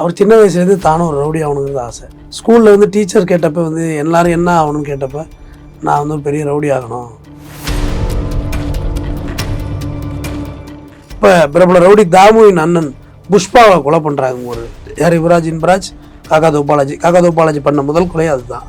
அவர் சின்ன வயசுலேருந்து தானும் ஒரு ரவுடி ஆகணுங்கிறது ஆசை. ஸ்கூலில் வந்து டீச்சர் கேட்டப்ப வந்து எல்லாரும் என்ன ஆகணும்னு கேட்டப்ப நான் வந்து ஒரு பெரிய ரவுடி ஆகணும். இப்போ பிரபல ரவுடி தாமுவின் அண்ணன் புஷ்பாவை கொலை பண்ணுறாங்க ஒரு யார்? யுவராஜ் இன்பராஜ் காக்கா தோபாலாஜி காக்கா தோபாலாஜி பண்ண முதல் கொலை அதுதான்.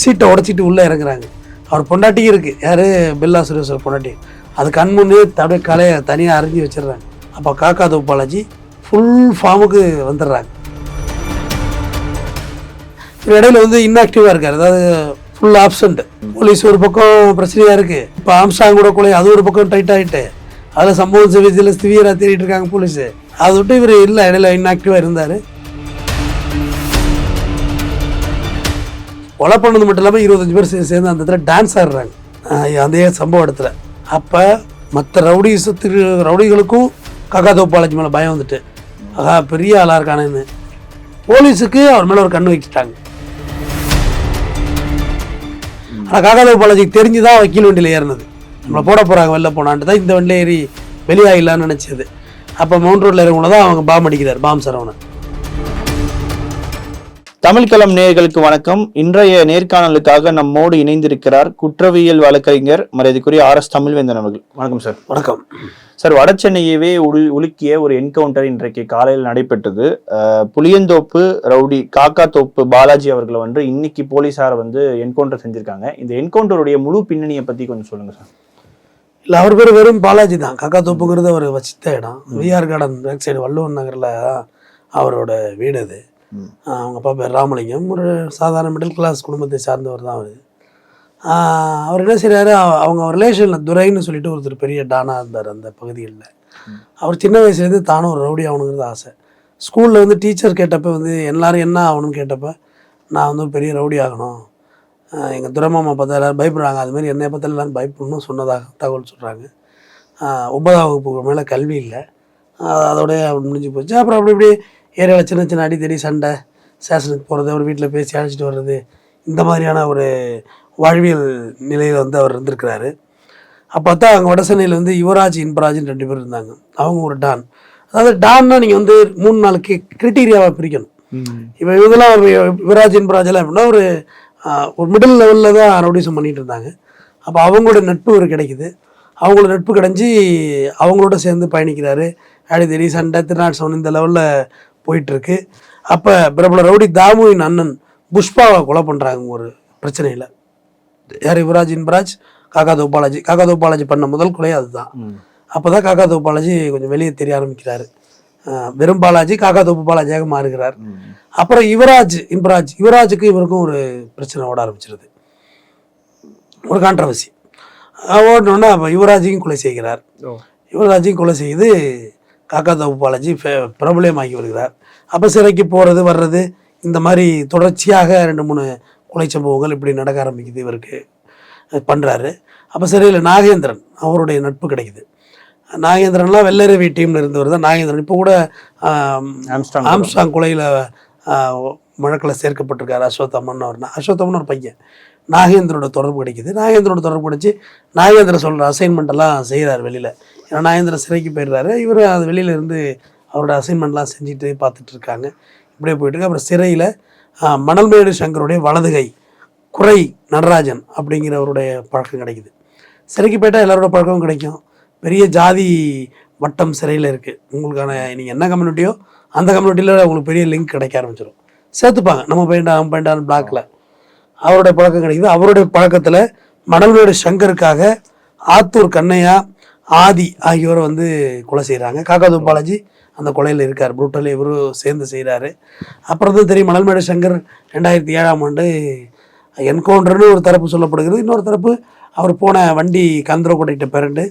சீட்டை உடச்சிட்டு உள்ளே இறங்குறாங்க. அவர் பொண்டாட்டியும் இருக்குது யார்? பில்லா சுரேஸ்வர் பொண்டாட்டி. அது கண் முன்னே தடவை கலையை தனியாக அரிஞ்சு வச்சிடுறாங்க. அப்போ காக்கா பாலாஜி ஃபுல் ஃபார்முக்கு வந்துடுறாங்க. இவர் இடையில வந்து இன்ஆக்டிவாக இருக்கார். அதாவது ஃபுல் ஆப்சண்ட் போலீஸ் ஒரு பக்கம் பிரச்சனையாக இருக்குது இப்போ ஆம்சாங் கூட கொலை அது ஒரு பக்கம் டைட் ஆகிட்டு அதில் சம்பவம் செவிச்சில் சிவியராக தேடிட்டு இருக்காங்க போலீஸு அதை விட்டு இவர் இல்லை இடையில இன்ஆக்டிவாக இருந்தார். கொலை பண்ணது மட்டும் இல்லாமல் இருபத்தஞ்சு பேர் சேர்ந்து அந்த இடத்துல டான்ஸ் ஆடுறாங்க. அந்த அதே சம்பவ இடத்துல. அப்போ மற்ற ரவுடிசத்துக்கு ரவுடிகளுக்கும் காக்கா தோப்பாளஜி மேலே பயம் வந்துட்டு ஆகா பெரிய ஆளாக இருக்கானேன்னு போலீஸுக்கு அவர் மேலே ஒரு கண் வச்சுட்டாங்க. ஆனால் காக்கா தோப்பாளஜிக்கு தெரிஞ்சு தான் வக்கீல் வண்டியில் ஏறினது. நம்மளை போட போகிறாங்க வெளில போனான்ட்டு தான் இந்த வண்டியில் ஏறி வெளியாகிடலான்னு நினச்சது. அப்போ மவுண்ட் ரோட்டில் இறங்குள்ள தான் அவங்க பாம் அடிக்கிறார் பாம் சரவணன். தமிழ்களம் நேயர்களுக்கு வணக்கம். இன்றைய நேர்காணலுக்காக நம்மோடு இணைந்திருக்கிறார் குற்றவியல் வழக்கறிஞர் மரியாதைக்குரிய ஆர் எஸ் தமிழ்வேந்தன் அவர்கள். வணக்கம் சார். வணக்கம். சார் வடசென்னையவே உள் உலுக்கிய ஒரு என்கவுண்டர் இன்றைக்கு காலையில் நடைபெற்றது. புளியந்தோப்பு ரவுடி காக்கா தோப்பு பாலாஜி அவர்களை வந்து இன்னைக்கு போலீசார் வந்து என்கவுண்டர் செஞ்சிருக்காங்க. இந்த என்கவுண்டருடைய முழு பின்னணியை பத்தி கொஞ்சம் சொல்லுங்க சார். இல்லை அவர் பேர் வெறும் பாலாஜி தான். காக்கா தோப்புங்கிறது அவர் வச்சித்த இடம். V R garden back side Valluvan நகரில் அவரோட வீடு அது. அவங்க அப்பா பேர் ராமலிங்கம். ஒரு சாதாரண மிடில் கிளாஸ் குடும்பத்தை சார்ந்தவர் தான் அவர். அவர் என்ன செய்கிறார் அவங்க ரிலேஷனில் துரைன்னு சொல்லிட்டு ஒருத்தர் பெரிய டானா இருந்தார் அந்த பகுதிகளில். அவர் சின்ன வயசுலேருந்து தானும் ஒரு ரவுடி ஆகணுங்கிறது ஆசை. ஸ்கூலில் வந்து டீச்சர் கேட்டப்ப வந்து எல்லோரும் என்ன ஆகணும்னு கேட்டப்ப நான் வந்து ஒரு பெரிய ரவுடி ஆகணும். எங்கள் துரமாமா பார்த்தா எல்லோரும் பயப்படுறாங்க. அதுமாதிரி என்னை பார்த்தா எல்லாரும் பயப்படணும்னு சொன்னதாக தகவல் சொல்கிறாங்க ஒன்பதாம் வகுப்புக்கு மேலே கல்வி இல்லை. அதோடய முடிஞ்சு போச்சு. அப்புறம் அப்படி இப்படி ஏரியாவில் சின்ன சின்ன அடித்தடி சண்டை ஸ்டேஷனுக்கு போகிறது அவர் வீட்டில் பேசி அழைச்சிட்டு வர்றது இந்த மாதிரியான ஒரு வாழ்வியல் நிலையில் வந்து அவர் இருந்திருக்கிறாரு. அப்போ தான் அங்கே வடசென்னையில் வந்து யுவராஜ் இன்பராஜ்னு ரெண்டு பேர் இருந்தாங்க. அவங்க ஒரு டான். அதாவது டான்னா நீங்கள் வந்து மூணு நாலு கி கிரிட்டீரியாவை பிரிக்கணும். இப்போ இவங்கெல்லாம் ஒரு யுவராஜ் இன்பராஜ் எல்லாம் எப்படின்னா ஒரு ஒரு மிடில் லெவலில் தான் ரவுடிசம் பண்ணிட்டு இருந்தாங்க. அப்போ அவங்களோட நட்பு ஒரு கிடைக்குது. அவங்களோட நட்பு கிடைஞ்சி அவங்களோட சேர்ந்து பயணிக்கிறாரு. அடிதடி சண்டை திருநாட்சவன் இந்த லெவலில் போயிட்டுருக்கு. அப்போ பிரபல ரவுடி தாமுவின் அண்ணன் புஷ்பாவை கொலை பண்ணுறாங்க ஒரு பிரச்சனையில். யார் யுவராஜ் இன்பராஜ்? காக்கா தோப்பாலாஜி. காக்கா தோப்பாலாஜி பண்ண முதல் கொலை அதுதான். அப்போ தான் காக்கா தோப்பு பாலாஜி கொஞ்சம் வெளியே தெரிய ஆரம்பிக்கிறாரு. வெறும் பாலாஜி காக்கா தோப்பு பாலாஜியாக மாறுகிறார் அப்புறம் யுவராஜ் இன்பராஜ் யுவராஜுக்கு இவருக்கும் ஒரு பிரச்சனை ஓட ஆரம்பிச்சிருது. ஒரு கான்ட்ரவர்சி ஓடனோடனே அப்போ யுவராஜையும் கொலை செய்கிறார். யுவராஜையும் கொலை செய்து காக்கா தோப்பு பாலாஜி பிரபலமாகி வருகிறார். அப்போ சிறைக்கு போகிறது வர்றது இந்த மாதிரி தொடர்ச்சியாக ரெண்டு மூணு கொலை சம்பவங்கள் இப்படி நடக்க ஆரம்பிக்குது இவருக்கு பண்ணுறாரு அப்போ சிறையில் நாகேந்திரன் அவருடைய நட்பு கிடைக்குது. நாகேந்திரன்லாம் வெள்ளரவி டீமில் இருந்தவர் தான் நாகேந்திரன். இப்போ கூட ஆம், ஆம்ஸ்டாங் ஆம்ஸ்டாங் கொலையில் வழக்கில் சேர்க்கப்பட்டிருக்காரு அஸ்வத்தம்மன் அவர் அஸ்வத்தம்மன் ஒரு பையன். நாகேந்திரோட தொடர்பு கிடைக்குது. நாகேந்திரோட தொடர்பு கிடைச்சி நாகேந்திரன் சொல்கிற அசைன்மெண்ட் எல்லாம் செய்கிறார் வெளியில். ஏன்னா சிறைக்கு போயிடுறாரு. இவர் அது வெளியிலேருந்து அவரோட அசைன்மெண்ட்லாம் செஞ்சுட்டு பார்த்துட்டு இருக்காங்க இப்படியே போயிட்டுருக்கு. அப்புறம் சிறையில் மணல்மேடு சங்கருடைய வலதுகை குறை நடராஜன் அப்படிங்கிறவருடைய பழக்கம் கிடைக்குது. சிறைக்கு போயிட்டால் எல்லாரோட பழக்கமும் கிடைக்கும். பெரிய ஜாதி வட்டம் சிறையில் இருக்குது உங்களுக்கான நீங்கள் என்ன கம்யூனிட்டியோ அந்த கம்யூனிட்டியில் உங்களுக்கு பெரிய லிங்க் கிடைக்க ஆரம்பிச்சிடும் சேர்த்துப்பாங்க. நம்ம பையன்டா நம்ம பையன்டான்னு பிளாக்கில் அவருடைய பழக்கம் கிடைக்குது. அவருடைய பழக்கத்தில் மணல்மேடு சங்கருக்காக ஆத்தூர் கண்ணையா ஆதி ஆகியோரை வந்து கொலை செய்கிறாங்க காக்காது பாலாஜி அந்த கொலையில் இருக்கார். புரூட்டல் இவரும் சேர்ந்து செய்கிறாரு அப்புறம் தான் தெரியும் மணல்மேடு சங்கர் ரெண்டாயிரத்தி ஏழாம் ஆண்டு என்கவுண்டர்னு ஒரு தரப்பு சொல்லப்படுகிறது. இன்னொரு தரப்பு அவர் போன வண்டி கந்தரக்கோட்டைகிட்ட பிறண்டு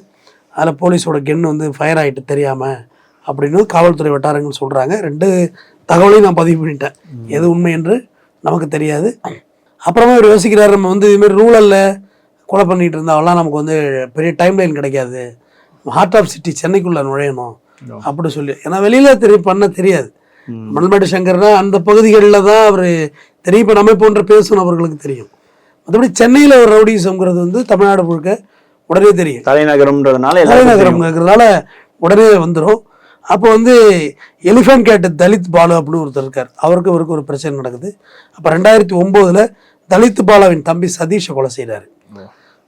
அதில் போலீஸோட கென் வந்து ஃபயர் ஆகிட்டு தெரியாமல் அப்படின்னு காவல்துறை வட்டாரங்கள் சொல்கிறாங்க ரெண்டு தகவலையும் நான் பதிவு பண்ணிட்டேன். எது உண்மை என்று நமக்கு தெரியாது. அப்புறமா இவர் யோசிக்கிறார் நம்ம வந்து இதுமாரி ரூரலில் கொலை பண்ணிட்டு இருந்தாவெல்லாம் நமக்கு வந்து பெரிய டைம் லைன் கிடைக்காது. ஹார்ட் ஆஃப் சிட்டி சென்னைக்குள்ளே நுழையணும். அப்படி சொல்லி ஏன்னா வெளியில் தெரிய பண்ண தெரியாது. மணல்மேடு சங்கர்னா அந்த பகுதிகளில் தான் அவர் தெரியும் இப்போ நம்மை போன்ற பேசும் நபர்களுக்கு தெரியும். மற்றபடி சென்னையில் ஒரு ரவுடிசம்ங்கிறது வந்து தமிழ்நாடு முழுக்க உடனே தெரியும். தலைநகரம்ன்றதுனால. தலைநகரம்ங்கிறதுனால உடனே வந்துடும் அப்போ வந்து எலிஃபென்ட் கேட் தலித் பாலு அப்படின்னு ஒருத்தர் இருக்கார். அவருக்கு இவருக்கு ஒரு பிரச்சனை நடக்குது. அப்போ ரெண்டாயிரத்தி ஒம்போதில் தலித் பாலாவின் தம்பி சதீஷை கொலை செய்கிறாரு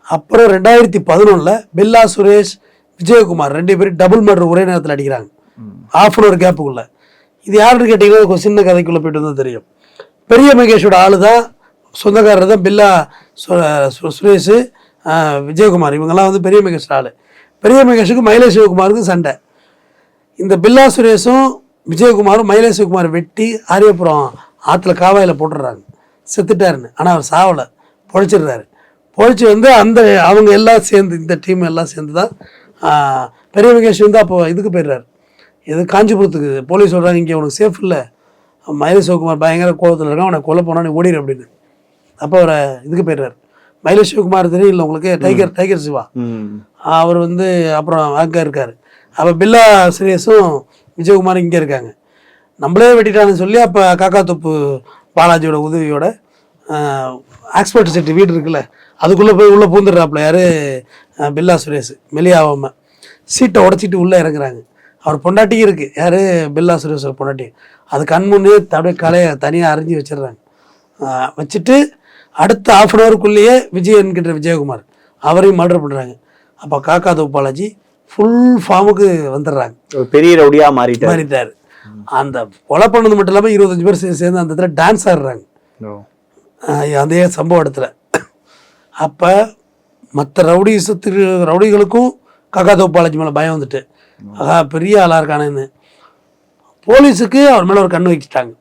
அப்புறம் ரெண்டாயிரத்தி பதினொன்றில் பில்லா சுரேஷ் விஜயகுமார் ரெண்டு பேரும் டபுள் மர்டர் ஒரே நேரத்தில் அடிக்கிறாங்க. ஆஃப் அன் அவர் கேப்புக்குள்ள இது யாருன்னு கேட்டிங்கன்னா ஒரு சின்ன கதைக்குள்ளே போயிட்டு வந்து தெரியும். பெரிய மகேஷோட ஆளு தான் சொந்தக்காரர் தான் பில்லா சுரேஷ் விஜயகுமார். இவங்கெல்லாம் வந்து பெரிய மகேஷோட ஆளு. பெரிய மகேஷுக்கு மயிலை சிவகுமாருக்கும் சண்டை. இந்த பில்லா சுரேஷும் விஜயகுமாரும் மயிலை சிவகுமார் வெட்டி ஆரியபுரம் ஆற்றுல காவாயில் போட்டுடுறாங்க. செத்துட்டாருன்னு. ஆனால் அவர் சாவலை. பொழைச்சிடுறாரு. பொழைச்சி வந்து அந்த அவங்க எல்லாம் சேர்ந்து இந்த டீம் எல்லாம் சேர்ந்து தான் பெரிய மகேஷ் வந்து அப்போ இதுக்கு போயிடுறாரு. இது காஞ்சிபுரத்துக்கு போலீஸ் சொல்கிறாங்க இங்கே உனக்கு சேஃப் இல்லை. மயிலை சிவகுமார் பயங்கர கோபத்தில் இருக்கான் அவனை கொலை போனா நீ ஓடிடு அப்படின்னு. அப்போ அவரை இதுக்கு போயிடுறாரு. மயிலை சிவகுமார் தெரியும் இல்லை உங்களுக்கு? Tiger tiger Siva. அவர் வந்து அப்புறம் அங்கே இருக்கார். அப்போ பில்லா சுரேஷும் விஜயகுமார் இங்கே இருக்காங்க. நம்மளே வெட்டிட்டான்னு சொல்லி அப்போ காக்கா தொப்பு பாலாஜியோட உதவியோட ஆக்ஸ்பர்ட் செட்டு வீடு இருக்குல்ல அதுக்குள்ளே போய் உள்ளே பூந்துடுறாப்புல. யார்? பில்லா சுரேஷ் மெலியாவாம சீட்டை உடச்சிட்டு உள்ளே இறங்குறாங்க. அவர் பொண்டாட்டியும் இருக்குது யார்? பில்லா சுரேஷோட பொண்டாட்டி. அது கண் முன்னே அப்படியே கலையை தனியாக அரிஞ்சு வச்சிடுறாங்க. வச்சுட்டு அடுத்த ஆஃப் அன் ஹவருக்குள்ளேயே விஜய் என்கின்ற விஜயகுமார் அவரையும் மர்டர் பண்ணுறாங்க அப்போ காக்கா தொப்பு பாலாஜி ஃபுல் ஃபார்முக்கு வந்துடுறாங்க. பெரிய ரவுடியா மாறிட்டாரு. மாறிட்டார். அந்த கொலை பண்ணது மட்டும் இல்லாமல் இருபத்தஞ்சு பேர் சேர்ந்து அந்த இடத்துல டான்ஸ் ஆடுறாங்க. அதே சம்பவ இடத்துல. அப்போ மற்ற ரவுடிசத்துக்கு ரவுடிகளுக்கும் காக்கா தோப்பாலாஜி மேலே பயம் வந்துட்டு ஆஹா பெரிய ஆளாக இருக்கானேன்னு. போலீஸுக்கு அவர் மேலே ஒரு கண் வச்சுட்டாங்க.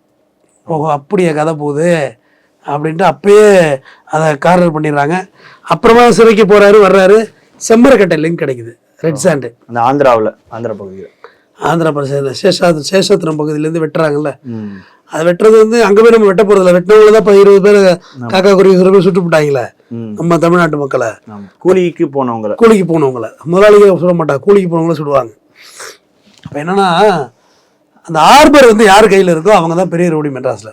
ஓஹோ அப்படியே கதை போகுது அப்படின்ட்டு அப்பயே அதை கார்னர் பண்ணிடுறாங்க. அப்புறமா சிறைக்கு போகிறாரு வர்றாரு. செம்பரக்கட்டை லிங்க் கிடைக்குது. ரெட் சாண்டு அந்த ஆந்திராவில் ஆந்திரா பகுதியில். ஆந்திர பிரதேச சேஷாத் சேஷாத்திரம் பகுதியிலேருந்து வெட்டுறாங்கல்ல. அது வெட்டுறது வந்து அங்கே போய் நம்ம வெட்ட போகிறதில்ல வெட்டினவங்கள தான் இப்போ இருபது பேர் காக்கா குருவி சில பேர் சுட்டு போட்டாங்களே ம். நம்ம தமிழ்நாட்டு மக்களை. கூலிக்கு போனவங்கள. கூலிக்கு போனவங்கள. முதலாளிங்க சுட மாட்டாங்க. கூலிக்கு போனவங்கள சுடுவாங்க. அப்போ என்னன்னா அந்த ஆர்பர் வந்து யார் கையில் இருக்கோ அவங்க தான் பெரிய ரவுடி மெட்ராஸில்.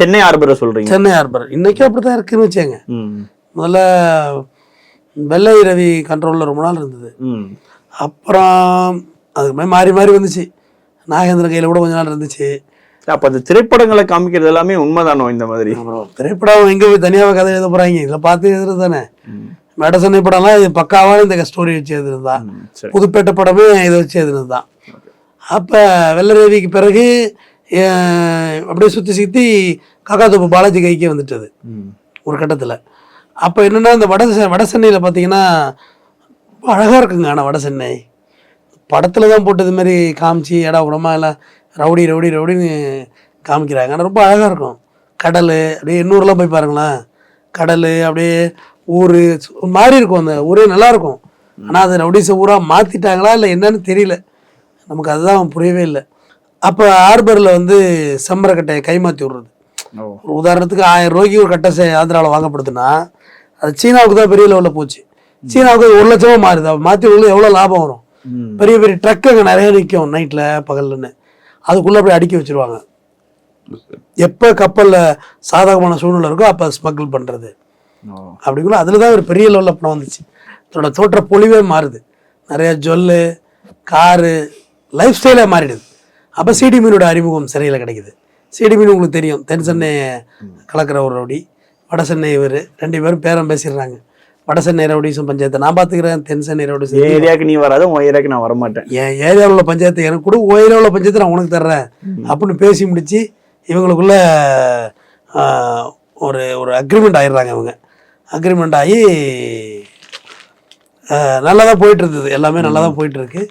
சென்னை ஆர்பரை சொல்றீங்க. சென்னை ஆர்பர் இன்னைக்கும் அப்படி தான் இருக்குன்னு வச்சேங்க முதல்ல வெள்ளை ரவி கண்ட்ரோலில் ரொம்ப நாள் இருந்தது. அப்புறம் அதுக்கு மாதிரி மாறி மாறி வந்துச்சு. நாகேந்திரன் கையில் கூட கொஞ்ச நாள் இருந்துச்சு. அப்ப அந்த திரைப்படங்களை காமிக்கிறது எல்லாமே உண்மைதானோ இந்த மாதிரி? அப்புறம் திரைப்படம் எங்கே போய் தனியாக கதை எழுத போகிறாங்க இதில் பார்த்து எழுதுறது தானே. ம். மேட சென்னை படம்லாம் இது பக்காவான இந்த ஸ்டோரி வச்சு எழுதுனது தான். ம், சரி. புதுப்பேட்டை படமே இதை வச்சு எழுதுனது தான். அப்போ வெள்ளரேவிக்கு பிறகு அப்படியே சுற்றி சுற்றி காக்காத்தோப்பு பாலாஜி கைக்கே வந்துட்டது. ஒரு கட்டத்தில். அப்போ என்னென்னா இந்த வட வட சென்னையில் பார்த்தீங்கன்னா அழகாக இருக்குங்க ஆனால் வட சென்னை படத்தில் தான் போட்டு இது மாதிரி காமிச்சு இடம் உடமா எல்லாம் ரவுடி ரவுடி ரவுடின்னு காமிக்கிறாங்க. ஆனால் ரொம்ப அழகாக இருக்கும். கடல் அப்படியே இன்னூர்லாம் போய் பாருங்களேன். கடல் அப்படியே ஊர் மாதிரி இருக்கும் அந்த ஊரே நல்லா இருக்கும். ஆனால் அது ரவுடிஸை ஊராக மாற்றிட்டாங்களா இல்லை என்னன்னு தெரியல. நமக்கு அதுதான் புரியவே இல்லை. அப்போ ஹார்பரில் வந்து செம்மரக்கட்டையை கைமாற்றி விடுறது. உதாரணத்துக்கு ஆயிரம் ரூபாய்க்கு ஒரு கட்டை ஆந்திராவில் வாங்கப்படுதுன்னா அது சீனாவுக்கு தான் பெரிய லெவலில் போச்சு. சீனாவுக்கு ஒரு லட்சமாக மாறுது. மாற்றி உள்ள எவ்வளோ லாபம் வரும்? பெரிய பெரிய ட்ரக் அங்கே நிறைய நிற்கும் நைட்டில் பகல்னு அதுக்குள்ளே அப்படியே அடுக்கி வச்சிருவாங்க. எப்போ கப்பலில் சாதகமான சூழ்நிலை இருக்கோ அப்போ ஸ்மக்கிள் பண்ணுறது அப்படிங்குள்ள அதில் தான் ஒரு பெரிய லெவலில் பணம் வந்துச்சு. அதோட தோற்ற பொலிவே மாறுது. நிறைய ஜொல்லு காரு லைஃப் ஸ்டைலே மாறிடுது. அப்போ சிடி மீனோட அறிமுகம் சிறையில் கிடைக்குது. சிடி மீன் உங்களுக்கு தெரியும். தென் சென்னை கலக்கிற ஒரு ரவுடி வட சென்னை இவர் ரெண்டு பேரும் பேரம் பேசிடுறாங்க. வட சென்னை ரவுடிஸும் பஞ்சாயத்து நான் பார்த்துக்கிறேன் தென் சென்னை என் ஏரியாவுக்கு நீ வராத உன் ஏரியாவுக்கு நான் வரமாட்டேன். என் ஏரியாவில் உள்ள பஞ்சாயத்து எனக்கு கூட ஓ ஏரியாவில் உள்ள பஞ்சாயத்து நான் உனக்கு தர்றேன் அப்படின்னு பேசி முடிச்சு இவங்களுக்குள்ள ஒரு ஒரு அக்ரிமெண்ட் ஆயிடுறாங்க இவங்க. அக்ரிமெண்ட் ஆகி நல்லா தான் போயிட்டு இருந்தது எல்லாமே நல்லா தான் போயிட்டு இருக்கு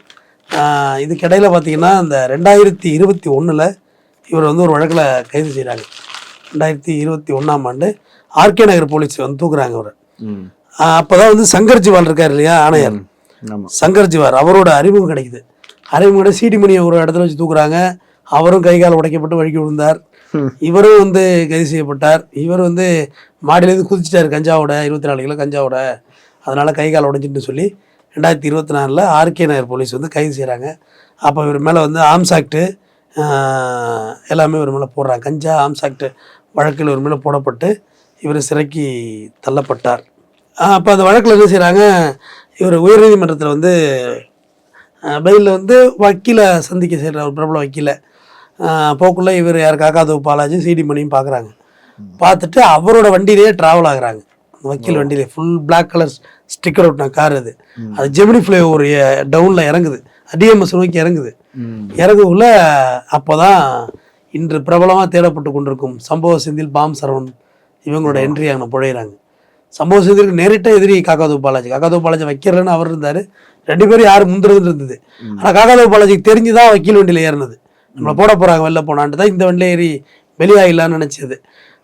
ஆஹ், இதுக்கிடையில் பார்த்தீங்கன்னா இந்த ரெண்டாயிரத்தி இருபத்தி ஒன்றில் இவர் வந்து ஒரு வழக்கில் கைது செய்கிறாங்க ரெண்டாயிரத்தி இருபத்தி ஒன்றாம் ஆண்டு ஆர்கே நகர் போலீஸ் வந்து தூக்குறாங்க அவரை ம் அப்போ தான் வந்து சங்கர் ஜிவால் இருக்கார் இல்லையா ஆணையர். சங்கர் ஜிவார் அவரோட அறிமுகம் கிடைக்குது. அறிமுகம் கிடை சிடி மணியை ஒரு இடத்துல வச்சு தூக்குறாங்க. அவரும் கை கால் உடைக்கப்பட்டு வழுக்கி விழுந்தார். இவரும் வந்து கைது செய்யப்பட்டார். இவர் வந்து மாடியிலேருந்து குதிச்சிட்டார் கஞ்சாவோட இருபத்தி நாலு கிலோ கஞ்சாவோட. அதனால கை கால் உடைச்சிட்டு சொல்லி ரெண்டாயிரத்தி இருபத்தி நாலில் ஆர்கே நகர் போலீஸ் வந்து கைது செய்கிறாங்க அப்போ இவர் மேலே வந்து ஆம்ஸ் ஆக்ட்டு எல்லாமே இவர் மேலே போடுறாங்க. கஞ்சா ஆம்ஸ் ஆக்ட் வழக்கில் இவர் மேலே போடப்பட்டு இவர் சிறைக்கு தள்ளப்பட்டார். அப்போ அந்த வழக்கில் என்ன செய்கிறாங்க இவர் உயர்நீதிமன்றத்தில் வந்து பெயிலில் வந்து வக்கீலை சந்திக்க செய்கிற ஒரு பிரபல வக்கீலை. போக்குள்ள இவர் யார்? காக்காதோ பாலாஜி சிடி மணியும் பார்க்குறாங்க பார்த்துட்டு அவரோட வண்டியிலேயே ட்ராவல் ஆகுறாங்க. வக்கீல் வண்டியிலே ஃபுல் Black கலர் ஸ்டிக்கர் ஒட்டின கார் அது. அது ஜெமினி ஃப்ளை ஒரு டவுனில் இறங்குது. டிஎம்எஸ் நோக்கி இறங்குது. இறங்குக்குள்ள அப்போதான் இன்று பிரபலமாக தேடப்பட்டு கொண்டிருக்கும் சம்பவ செந்தில் பாம் சரவணன் இவங்களோட என்ட்ரி அங்கே புழையிறாங்க. சம்பவ செந்திலுக்கு நேரிட்ட எதிரி காக்காதோ பாலாஜி காக்காதோ பாலாஜி வைக்கிறேன்னு அவர் இருந்தார். ரெண்டு பேரும் யார் முந்துறதுன்னு இருந்தது. ஆனால் காக்காதோ பாலாஜிக்கு தெரிஞ்சு தான் வக்கீல் வண்டியில் ஏறினது. நம்மளை போட போகிறாங்க வெளில போனான்ட்டு தான் இந்த வண்டியில் ஏறி வெளியாகிடலான்னு நினச்சது.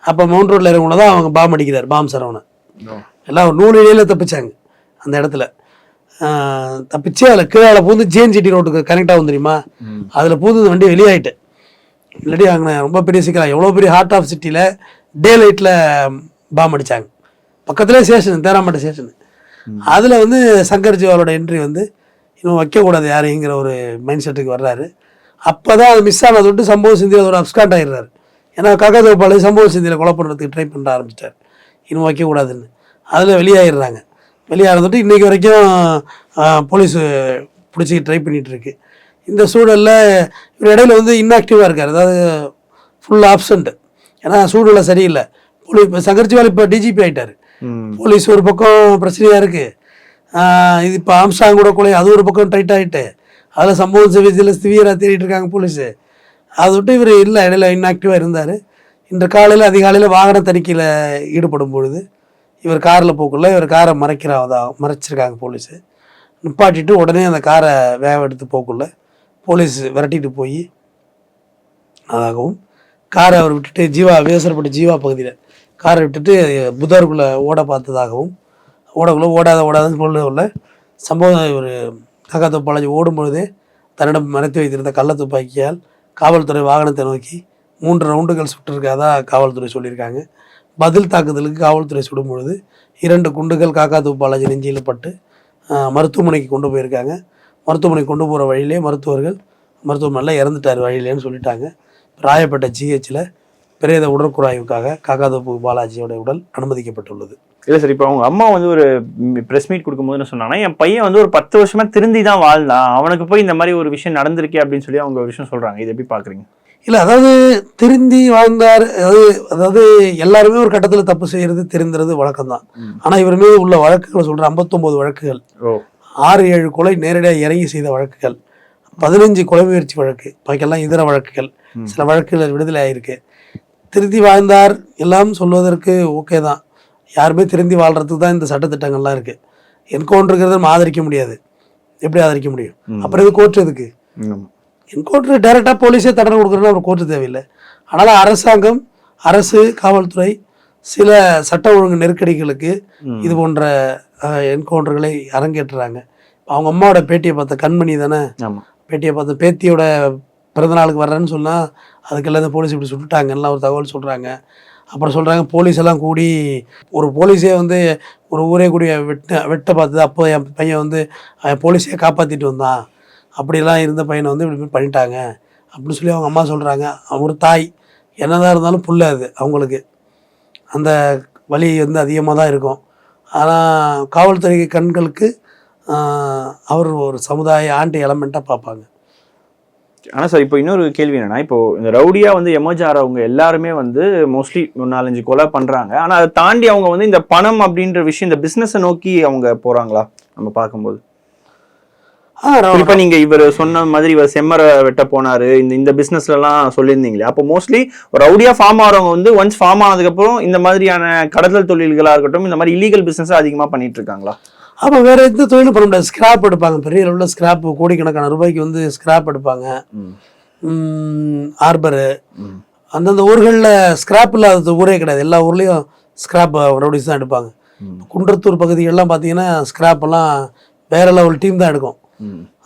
அப்போ மவுண்ட் ரோட்டில் இறங்குள்ள தான் அவங்க பாம் அடிக்கிறார் பாம் சரவணன். எல்லாம் நூறு இடையில தப்பிச்சாங்க அந்த இடத்துல. தப்பிச்சு அதில் கீழே பூந்து ஜேஎன்ஜிடி ரோட்டுக்கு கனெக்ட் ஆகும் தெரியுமா? அதில் பூந்து வண்டி வெளியாயிட்டு. இல்லாட்டி அங்கே ரொம்ப பெரிய சிக்கலா எவ்வளோ பெரிய ஹார்ட் ஆஃப் சிட்டியில் டே லைட்டில் பாம் அடிச்சாங்க. பக்கத்துலேயே ஸ்டேஷன் தேராம்பேட்டை ஸ்டேஷன் அதில் வந்து சங்கர்ஜிவாலோட என்ட்ரி வந்து இன்னும் வைக்கக்கூடாது யாரைங்கிற ஒரு மைண்ட் செட்டுக்கு வர்றாரு. அப்போ தான் அது மிஸ் ஆனது விட்டு சம்பவ சிந்தி அதோட அப்ஸ்காண்ட் ஆயிடுறாரு. ஏன்னா காக்காதோப்பாளை சம்பவ சிந்தியில் கொலை பண்ணுறதுக்கு ட்ரை பண்ண ஆரம்பிச்சிட்டார். இன்னும் வைக்கக்கூடாதுன்னு. அதில் வெளியாகிடுறாங்க வெளியாகிறதுட்டு இன்றைக்கி வரைக்கும் போலீஸ் பிடிச்சி ட்ரை பண்ணிகிட்டு இருக்கு இந்த சூழலில் இவர் இடையில வந்து இன்ஆக்டிவாக இருக்கார். அதாவது ஃபுல் ஆப்சண்ட்டு ஏன்னா சூழ்நிலை சரியில்லை. போலீஸ் இப்போ சங்கர்ஜிவால் இப்போ டிஜிபி ஆகிட்டார் போலீஸ் ஒரு பக்கம் பிரச்சனையாக இருக்குது இது இப்போ ஆம்சாங் கூட கொலை அது ஒரு பக்கம் டைட் ஆகிட்டு அதில் சம்பவம் சிவிஜில் சிவியராக தேடிட்டு இருக்காங்க போலீஸு. அதை விட்டு இவர் இல்லை இடையில இன்ஆக்டிவாக இருந்தார். இன்று காலையில் அதிகாலையில் வாகன தணிக்கையில் ஈடுபடும் பொழுது இவர் காரில் போக்குள்ள இவர் காரை மறைக்கிறதா மறைச்சிருக்காங்க போலீஸு. நிப்பாட்டிட்டு உடனே அந்த காரை வேக எடுத்து போக்குள்ள போலீஸ் விரட்டிட்டு போய் அதாகவும் காரை அவர் விட்டுட்டு ஜீவா வேசரப்பட்டு ஜீவா பகுதியில் காரை விட்டுட்டு புதருக்குள்ளே ஓட பார்த்ததாகவும் ஓடக்குள்ளே ஓடாத ஓடாதன்னு சொல்ல சம்பவம் ஒரு காக்கா பாலாஜி ஓடும்பொழுதே தன்னிடம் மறைத்து வைத்திருந்த கள்ள துப்பாக்கியால் காவல்துறை வாகனத்தை நோக்கி மூன்று ரவுண்டுகள் சுட்டிருக்காதா காவல்துறை சொல்லியிருக்காங்க. பதில் தாக்குதலுக்கு காவல்துறை சுடும் பொழுது இரண்டு குண்டுகள் காக்கா பாலாஜி நெஞ்சியில் பட்டு மருத்துவமனைக்கு கொண்டு போயிருக்காங்க. மருத்துவமனைக்கு கொண்டு போகிற வழியிலே மருத்துவர்கள் மருத்துவமனையில் இறந்துட்டார் வழியிலேன்னு சொல்லிட்டாங்க. ராயப்பேட்டை ஜிஹெச்சில் பிரேத உடற்குறாய்வுக்காக காக்காத்தோப்பு பாலாஜியோட உடல் அனுமதிக்கப்பட்டுள்ளது. இல்ல சார் இப்போ அவங்க அம்மா வந்து ஒரு பிரஸ் மீட் கொடுக்கும்போது என்ன சொன்னாங்கன்னா என் பையன் வந்து ஒரு பத்து வருஷமா திருந்தி தான் வாழ்ந்தான். அவனுக்கு போய் இந்த மாதிரி ஒரு விஷயம் நடந்திருக்கே அப்படின்னு சொல்லி அவங்க ஒரு விஷயம் சொல்றாங்க. இது எப்படி பாக்குறீங்க? இல்லை அதாவது திருந்தி வாழ்ந்தார் அதாவது அதாவது எல்லாருமே ஒரு கட்டத்தில் தப்பு செய்கிறது திருந்துறது வழக்கம்தான். ஆனால் இவர் மீது உள்ள வழக்குகள் சொல்கிற ஐம்பத்தொம்போது வழக்குகள் ஆறு ஏழு கொலை நேரடியாக இறங்கி செய்த வழக்குகள் பதினஞ்சு கொலை முயற்சி வழக்கு பாக்கெல்லாம் இதர வழக்குகள். சில வழக்குகள் விடுதலை ஆயிருக்கு. திருந்தி வாழ்ந்தார் எல்லாம் சொல்வதற்கு ஓகே தான். யாருமே திருந்தி வாழ்றதுக்கு தான் இந்த சட்டத்திட்டங்கள்லாம் இருக்குது என்கவுண்டருங்கிறத நம்ம ஆதரிக்க முடியாது. எப்படி ஆதரிக்க முடியும். அப்புறம் இது கோர்ட் எதுக்கு. என்கவுண்டர் டைரெக்டாக போலீஸே தண்டனை கொடுக்குறதுனா ஒரு கோர்ட்டு தேவையில்லை. அதனால் அரசாங்கம் அரசு காவல்துறை சில சட்ட ஒழுங்கு நெருக்கடிகளுக்கு. இது போன்ற என்கவுண்டர்களை அரங்கேற்றுறாங்க. அவங்க அம்மாவோட பேட்டியை பார்த்த கண்மணி தானே? பேட்டியை பார்த்த பேத்தியோட பிறந்தநாளுக்கு வர்றேன்னு சொன்னால் அதுக்கெல்லாம் இந்த போலீஸ் இப்படி சுட்டுட்டாங்கலாம் ஒரு தகவல் சொல்கிறாங்க அப்புறம் சொல்கிறாங்க போலீஸ் எல்லாம் கூடி ஒரு போலீஸே வந்து ஒரு ஊரே கூடி வெட்ட வெட்ட பார்த்தது. அப்போ என் பையன் வந்து போலீஸே காப்பாற்றிட்டு வந்தான். அப்படிலாம் இருந்த பையனை வந்து இப்படி இப்படி பண்ணிட்டாங்க. அப்படின்னு சொல்லி அவங்க அம்மா சொல்கிறாங்க ஒரு தாய். என்னதான் இருந்தாலும் புள்ள அது அவங்களுக்கு. அந்த வலி வந்து அதிகமாக தான் இருக்கும். ஆனால் காவல்துறை கண்களுக்கு அவர் ஒரு சமுதாய ஆண்டு எலமெண்ட்டாக பார்ப்பாங்க. ஆனா சார் இப்போ இன்னொரு கேள்வி என்னன்னா இப்போ இந்த ரவுடியா வந்து எமர்ஜ் ஆறவங்க எல்லாருமே வந்து மோஸ்ட்லி ஒரு நாலஞ்சு கொலை பண்றாங்க. ஆனா அதை தாண்டி அவங்க வந்து இந்த பணம் அப்படின்ற விஷயம் இந்த பிசினஸை நோக்கி அவங்க போறாங்களா நம்ம பார்க்கும்போது? குறிப்பா நீங்க இவர் சொன்ன மாதிரி இவர் செம்மரை வெட்ட போனாரு இந்த இந்த பிசினஸ்ல எல்லாம் சொல்லியிருந்தீங்களே அப்போ மோஸ்ட்லி ஒரு ரவுடியா ஃபார்ம் ஆகிறவங்க வந்து ஒன்ஸ் ஃபார்ம் ஆனதுக்கு அப்புறம் இந்த மாதிரியான கடத்தல் தொழில்களா இருக்கட்டும் இந்த மாதிரி இல்லீகல் பிசினஸ் அதிகமா பண்ணிட்டு இருக்காங்களா? ஆமாம் வேறு எந்த தொழிலும் பண்ண முடியாது. ஸ்கிராப் எடுப்பாங்க. பெரிய அளவில் ஸ்கிராப் கோடிக்கணக்கான ரூபாய்க்கு வந்து ஸ்கிராப் எடுப்பாங்க. ஆர்பரு அந்தந்த ஊர்களில் ஸ்கிராப் இல்லாத ஊரே கிடையாது. எல்லா ஊர்லேயும் ஸ்கிராப் ரவுடிஸ் தான் எடுப்பாங்க. குன்றத்தூர் பகுதிகளெலாம் பார்த்தீங்கன்னா ஸ்கிராப் எல்லாம் வேற லெவல் டீம் தான் எடுக்கும்.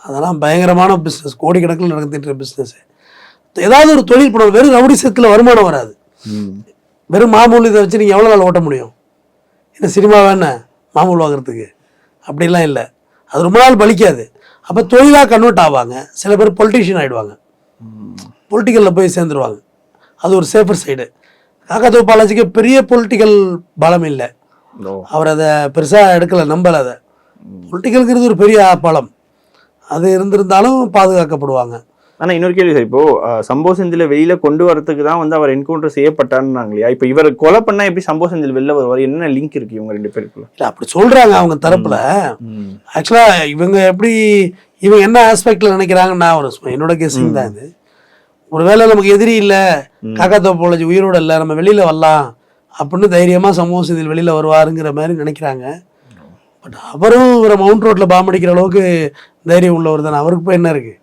அதெல்லாம் பயங்கரமான பிஸ்னஸ் கோடிக்கணக்கில் நடந்துட்டு பிஸ்னஸ் ஏதாவது ஒரு தொழில் பண்ணணும். வெறும் ரவுடிசத்தில் வருமானம் வராது. வெறும் மாமூல் இதை வச்சு நீங்கள் எவ்வளோ நாள் ஓட்ட முடியும்? என்ன சினிமா வேணா மாமூல் வாங்குறதுக்கு. அப்படிலாம் இல்லை. அது ரொம்ப நாள் பலிக்காது அப்போ தொழிலாக கன்வெர்ட் ஆவாங்க. சில பேர் பொலிட்டீஷியன் ஆகிடுவாங்க பொலிட்டிக்கலில் போய் சேர்ந்துருவாங்க. அது ஒரு சேஃபர் சைடு காக்காத்தோ பாலாஜிக்கு பெரிய பொலிட்டிக்கல் பலம் இல்லை. அவர் அதை பெருசாக எடுக்கலை நம்பலை அதை. பொலிட்டிக்கலுங்கிறது ஒரு பெரிய பலம். அது இருந்திருந்தாலும் பாதுகாக்கப்படுவாங்க. ஆனா இன்னொரு கேள்வி சார். இப்போ அஹ், சம்பவ செந்தில வெளியில கொண்டு வரதுக்கு தான் வந்து அவர் என்கவுண்டர் செய்யப்பட்டாருன்னாங்க இல்லையா இப்போ இவர் கொலை பண்ணா எப்படி சம்பவ செந்தில் வெளில வருவார்? என்ன லிங்க் இருக்கு இவங்க ரெண்டு பேருக்குள்ள? இல்லை அப்படி சொல்கிறாங்க அவங்க தரப்பில். ஆக்சுவலாக இவங்க எப்படி இவங்க என்ன ஆஸ்பெக்டில் நினைக்கிறாங்கன்னு நான் ஒரு என்னோட கெஸிங் தான் இது. ஒருவேளை நமக்கு எதிரி இல்லை காக்கா தோப்போலஜி உயிரோட இல்லை நம்ம வெளியில் வரலாம் அப்படின்னு தைரியமாக சமூக செய்தியில் வெளியில் வருவாருங்கிற மாதிரி நினைக்கிறாங்க. பட் அவரும் இவரை மவுண்ட் ரோட்டில் பாம்படிக்கிற அளவுக்கு தைரியம் உள்ளவர் தானே. அவருக்கு போய் என்ன இருக்குது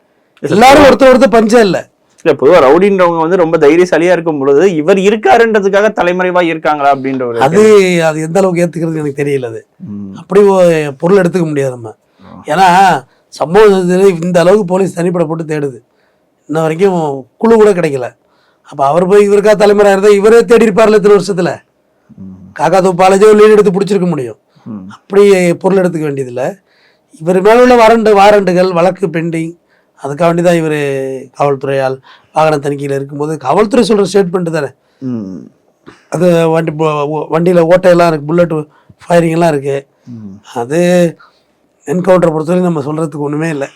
எல்லாரும் ஒருத்தர் ஒருத்தர் பஞ்சம் இல்லை. இல்ல பொதுவா ரவுடின்றவங்க வந்து ரொம்ப தைரியசாலியா இருக்கும் பொழுது இவர் இருக்காருன்றதுக்காக தலைமறைவா இருக்காங்களா அப்படின்ற ஒரு அது அது எந்த அளவுக்கு ஏற்றுக்கிறது எனக்கு தெரியல அது. அப்படி பொருள் எடுத்துக்க முடியாது நம்ம. ஏன்னா சம்பவத்தில் இந்த அளவுக்கு போலீஸ் தனிப்பட போட்டு தேடுது. இன்ன வரைக்கும் குழு கூட கிடைக்கல. அப்போ அவர் போய் இவருக்கா தலைமுறை இருந்தால் இவரே தேடி இருப்பார்ல இத்தனை வருஷத்தில். காக்கா தோப்பாலேஜோ லீடு எடுத்து பிடிச்சிருக்க முடியும். அப்படி பொருள் எடுத்துக்க வேண்டியதில்லை. இவர் மேலே உள்ள வாரண்டு வாரண்டுகள் வழக்கு பெண்டிங் அதுக்காக வேண்டி தான் இவர் காவல்துறையால் வாகன தணிக்கையில் இருக்கும்போது காவல்துறை சொல்கிற ஸ்டேட்மெண்ட் தானே. அது வண்டி வண்டியில் ஓட்டையெல்லாம் இருக்குது புல்லட் ஃபயரிங் எல்லாம் இருக்குது. அது என்கவுண்டரை பொறுத்தவரைக்கும் நம்ம சொல்கிறதுக்கு ஒன்றுமே இல்லை.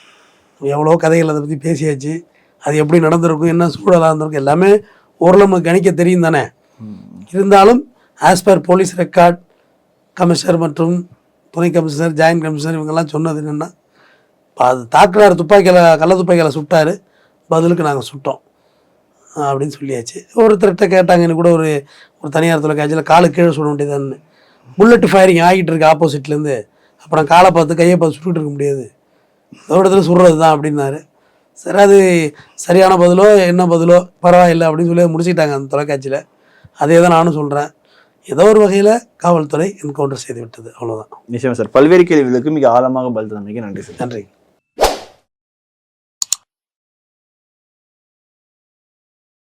எவ்வளோ கதைகள் அதை பற்றி பேசியாச்சு. அது எப்படி நடந்திருக்கும் என்ன சூழலாக இருந்திருக்கும் எல்லாமே ஓரளவு நமக்கு கணிக்க தெரியும் தானே? இருந்தாலும் as per police record commissioner மற்றும் துணை கமிஷனர் ஜாயின்ட் கமிஷனர் இவங்கெல்லாம் சொன்னது என்னென்னா அது தாக்குறாரு துப்பாக்கியில் கள்ள துப்பாக்கியில் சுட்டாரு. பதிலுக்கு நாங்கள் சுட்டோம். அப்படின்னு சொல்லியாச்சு. ஒருத்தர்கிட்ட கேட்டாங்க எனக்கு கூட ஒரு ஒரு தனியார் தொலைக்காட்சியில் காலு கீழே சுட வேண்டியதான்னு புல்லட் ஃபயரிங் ஆகிட்டு இருக்கு ஆப்போசிட்லேருந்து அப்புறம் காலை பார்த்து கையை பார்த்து சுட்டுட்டு இருக்க முடியாது. ஒரு இடத்துல சுடுறது தான் அப்படின்னாரு. சரி அது சரியான பதிலோ என்ன பதிலோ பரவாயில்லை அப்படின்னு சொல்லி முடிச்சுக்கிட்டாங்க அந்த தொலைக்காட்சியில். அதே தான் நானும் சொல்கிறேன் ஏதோ ஒரு வகையில் காவல்துறை என்கவுண்டர் செய்து விட்டது. அவ்வளோதான் நிச்சயமா சார். பல்வேறு கேள்விகளுக்கு மிக ஆழமாக பதில் தந்தமைக்கு நன்றி சார். நன்றி.